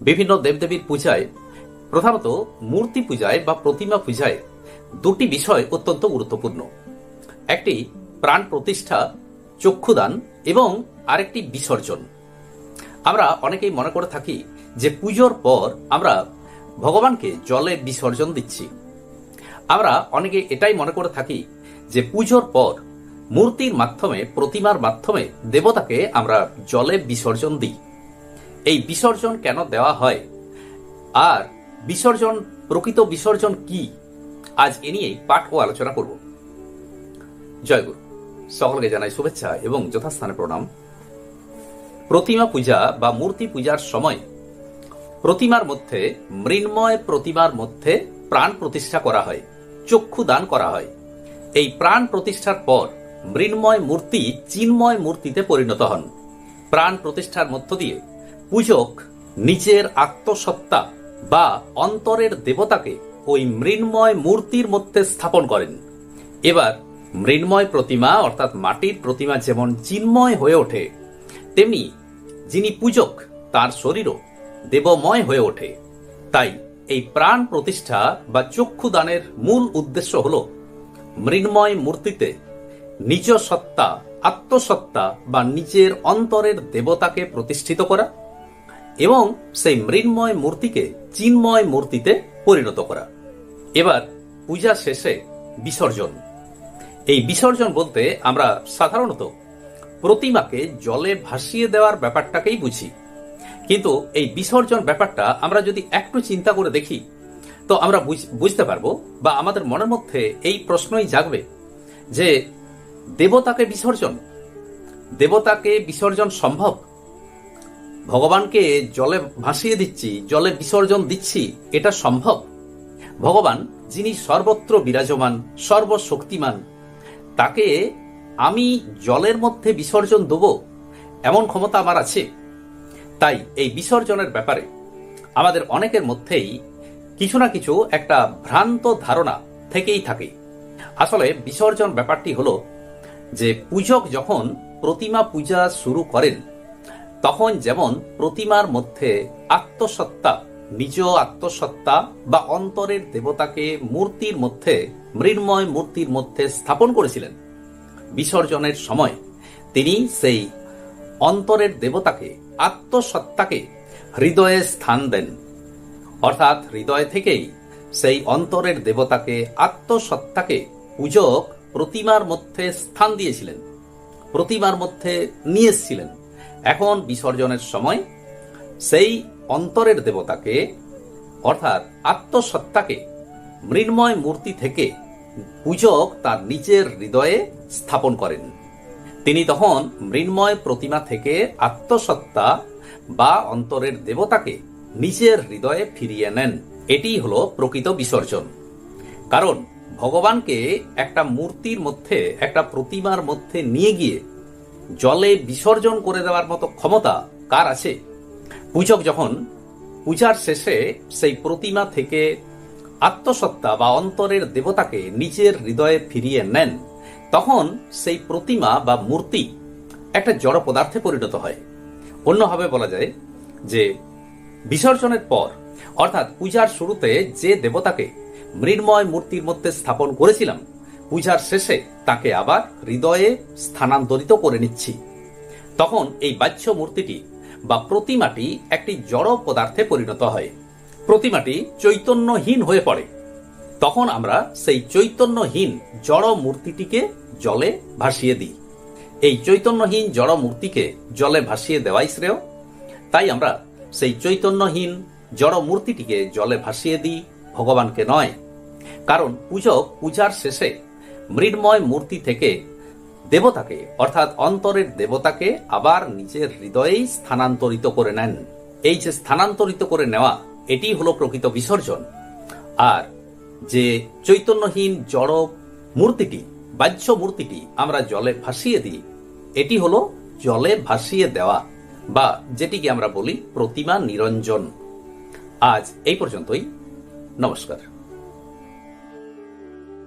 বিভিন্ন দেবদেবীর পূজায়, প্রধানত মূর্তি পূজায় বা প্রতিমা পূজায় দুটি বিষয় অত্যন্ত গুরুত্বপূর্ণ। একটি প্রাণ প্রতিষ্ঠা, চক্ষুদান এবং আরেকটি বিসর্জন। আমরা অনেকেই মনে করে থাকি যে পুজোর পর আমরা ভগবানকে জলে বিসর্জন দিচ্ছি। আমরা অনেকে এটাই মনে করে থাকি যে পুজোর পর মূর্তির মাধ্যমে, প্রতিমার মাধ্যমে দেবতাকে আমরা জলে বিসর্জন দিই। এই বিসর্জন কেন দেওয়া হয়? আর বিসর্জন, প্রকৃত বিসর্জন কি? আজ এ নিয়েই পাঠ ও আলোচনা করব। জয়গুরু সকলকে জানাই শুভেচ্ছা এবং যথাস্থানে প্রণাম। প্রতিমা পূজা বা মূর্তি পূজার সময় প্রতিমার মধ্যে, মৃন্ময় প্রতিমার মধ্যে প্রাণ প্রতিষ্ঠা করা হয়, চক্ষু দান করা হয়। এই প্রাণ প্রতিষ্ঠার পর মৃন্ময় মূর্তি চিন্ময় মূর্তিতে পরিণত হন। প্রাণ প্রতিষ্ঠার মধ্য দিয়ে পূজক নিজের আত্মসত্তা বা অন্তরের দেবতাকে ওই মৃন্ময় মূর্তির মধ্যে স্থাপন করেন। এবার মৃন্ময় প্রতিমা, অর্থাৎ মাটির প্রতিমা যেমন চিন্ময় হয়ে ওঠে, তেমনি যিনি পূজক, তার শরীরও দেবময় হয়ে ওঠে। তাই এই প্রাণ প্রতিষ্ঠা বা চক্ষু দানের মূল উদ্দেশ্য হল মৃন্ময় মূর্তিতে নিজ সত্তা, আত্মসত্তা বা নিজের অন্তরের দেবতাকে প্রতিষ্ঠিত করা এবং সেই মৃন্ময় মূর্তিকে চিন্ময় মূর্তিতে পরিণত করা। এবার পূজা শেষে বিসর্জন। এই বিসর্জন বলতে আমরা সাধারণত প্রতিমাকে জলে ভাসিয়ে দেওয়ার ব্যাপারটাকেই বুঝি। কিন্তু এই বিসর্জন ব্যাপারটা আমরা যদি একটু চিন্তা করে দেখি, তো আমরা বুঝ- বুঝতে পারব বা আমাদের মনের মধ্যে এই প্রশ্নই জাগবে যে দেবতাকে বিসর্জন। দেবতাকে বিসর্জন সম্ভব? ভগবানকে জলে ভাসিয়ে দিচ্ছি, জলে বিসর্জন দিচ্ছি, এটা সম্ভব? ভগবান, যিনি সর্বত্র বিরাজমান, সর্বশক্তিমান, তাকে আমি জলের মধ্যে বিসর্জন দেব, এমন ক্ষমতা আমার আছে। তাই এই বিসর্জনের ব্যাপারে আমাদের অনেকের মধ্যেই কিছু না কিছু একটা ভ্রান্ত ধারণা থেকেই থাকে। আসলে বিসর্জন ব্যাপারটি হলো যে পূজক যখন প্রতিমা পূজা শুরু করেন, তখন যেমন প্রতিমার মধ্যে আত্মসত্তা নিজ আত্মসত্তা বা অন্তরের দেবতাকে মূর্তির মধ্যে, মৃন্ময় মূর্তির মধ্যে স্থাপন করেছিলেন। বিসর্জনের সময় তিনি সেই অন্তরের দেবতাকে আত্মসত্তাকে হৃদয়ে স্থান দেন। অর্থাৎ হৃদয় থেকেই সেই অন্তরের দেবতাকে আত্মসত্তাকে পূজক প্রতিমার মধ্যে স্থান দিয়েছিলেন, প্রতিমার মধ্যে নিয়ে এসেছিলেন। এখন বিসর্জনের সময় সেই অন্তরের দেবতাকে, অর্থাৎ আত্মসত্তাকে মৃন্ময় মূর্তি থেকে পূজক তার নিজের হৃদয়ে স্থাপন করেন। তিনি তখন মৃন্ময় প্রতিমা থেকে আত্মসত্তা বা অন্তরের দেবতাকে নিজের হৃদয়ে ফিরিয়ে নেন। এটিই হলো প্রকৃত বিসর্জন। কারণ ভগবানকে একটা মূর্তির মধ্যে, একটা প্রতিমার মধ্যে নিয়ে গিয়ে জলে বিসর্জন করে দেওয়ার মতো ক্ষমতা কার আছে? পূজক যখন পূজার শেষে সেই প্রতিমা থেকে আত্মসত্তা বা অন্তরের দেবতাকে নিজের হৃদয়ে ফিরিয়ে নেন, তখন সেই প্রতিমা বা মূর্তি একটা জড় পদার্থে পরিণত হয়। অন্যভাবে বলা যায় যে, বিসর্জনের পর, অর্থাৎ পূজার শুরুতে যে দেবতাকে মৃন্ময় মূর্তির মধ্যে স্থাপন করেছিলাম। পূজার শেষে তাকে আবার হৃদয়ে স্থানান্তরিত করে নিচ্ছি। তখন এই বাহ্য মূর্তিটি বা প্রতিমাটি একটি জড় পদার্থে পরিণত হয়। প্রতিমাটি চৈতন্যহীন হয়ে পড়ে। তখন আমরা সেই চৈতন্যহীন জড় মূর্তিটিকে জলে ভাসিয়ে দিই। এই চৈতন্যহীন জড় মূর্তিকে জলে ভাসিয়ে দেওয়াই শ্রেয়। তাই আমরা সেই চৈতন্যহীন জড় মূর্তিটিকে জলে ভাসিয়ে দিই, ভগবানকে নয় কারণ পূজক পূজার শেষে মৃন্ময় মূর্তি থেকে দেবতাকে, অর্থাৎ অন্তরের দেবতাকে আবার নিজের হৃদয়েই স্থানান্তরিত করে নেন। এই যে স্থানান্তরিত করে নেওয়া, এটি হলো প্রকৃত বিসর্জন। আর যে চৈতন্যহীন জড় মূর্তিটি, বাহ্য মূর্তিটি আমরা জলে ভাসিয়ে দিই, এটি হলো জলে ভাসিয়ে দেওয়া, বা যেটিকে আমরা বলি প্রতিমা নিরঞ্জন। আজ এই পর্যন্তই। নমস্কার।